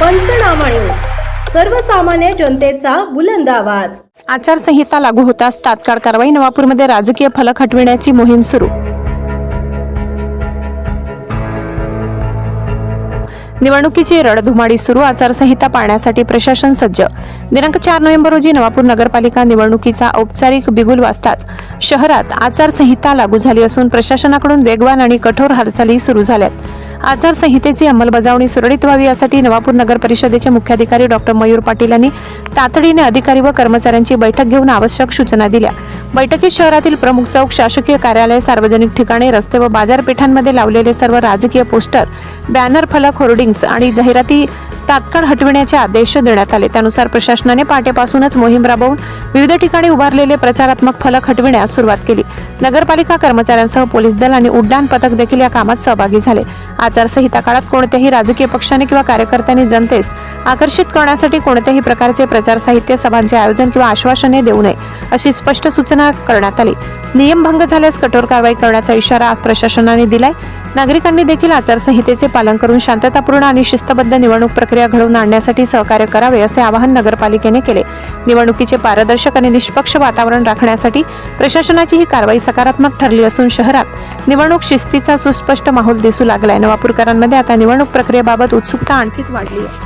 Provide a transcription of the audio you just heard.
पंचनामा न्यूज. सर्वसामान्य जनतेचा बुलंद आवाज. आचारसंहिता लागू होताच तात्काळ कारवाई नवापूरमध्ये राजकीय फलक हटविण्याची मोहीम सुरू. निवडणुकीची रडधुमाडी सुरू आचारसंहिता पाळण्यासाठी प्रशासन सज्ज. दिनांक चार नोव्हेंबर रोजी नवापूर नगरपालिका निवडणुकीचा औपचारिक बिगुल वाजताच शहरात आचारसंहिता लागू झाली असून प्रशासनाकडून वेगवान आणि कठोर हालचाली सुरू झाल्यात. आचारसंहितेची अंमलबजावणी सुरळीत व्हावी यासाठी नवापूर नगर परिषदेचे मुख्याधिकारी डॉक्टर मयूर पाटील यांनी तातडीने अधिकारी व कर्मचाऱ्यांची बैठक घेऊन आवश्यक सूचना दिल्या. बैठकीत शहरातील प्रमुख चौक शासकीय कार्यालय सार्वजनिक ठिकाणे रस्ते व बाजारपेठांमध्ये लावलेले सर्व राजकीय पोस्टर बॅनर फलक होर्डिंग्स आणि जाहिराती तात्काळ हटविण्याचे आदेश देण्यात आले. त्यानुसार प्रशासनाने पहाटेपासूनच मोहीम राबवून विविध ठिकाणी उभारलेले प्रचारात्मक फलक हटविण्यास सुरुवात केली. नगरपालिका कर्मचाऱ्यांसह पोलीस दल आणि उड्डाण पथक देखील या कामात सहभागी झाले. आचारसंहिता काळात कोणत्याही राजकीय पक्षाने किंवा कार्यकर्त्यांनी जनतेस आकर्षित करण्यासाठी कोणत्याही प्रकारचे प्रचार साहित्य सभांचे आयोजन किंवा आश्वासने देऊ नये अशी स्पष्ट सूचना करण्यात आली. नियमभंग झाल्यास कठोर कारवाई करण्याचा इशारा प्रशासनाने दिलाय. नागरिकांनी देखील आचारसंहितेचे पालन करून शांततापूर्ण आणि शिस्तबद्ध निवडणूक प्रक्रिया घडवून आणण्यासाठी सहकार्य करावे असे आवाहन नगरपालिकेने केले. निवडणुकीचे पारदर्शक आणि निष्पक्ष वातावरण राखण्यासाठी प्रशासनाची ही कारवाई सकारात्मक ठरली असून शहरात निवडणूक शिस्तीचा सुस्पष्ट माहोल दिसू लागलाय. नवापूरकरांमध्ये आता निवडणूक प्रक्रियेबाबत उत्सुकता आणखीच वाढली आहे.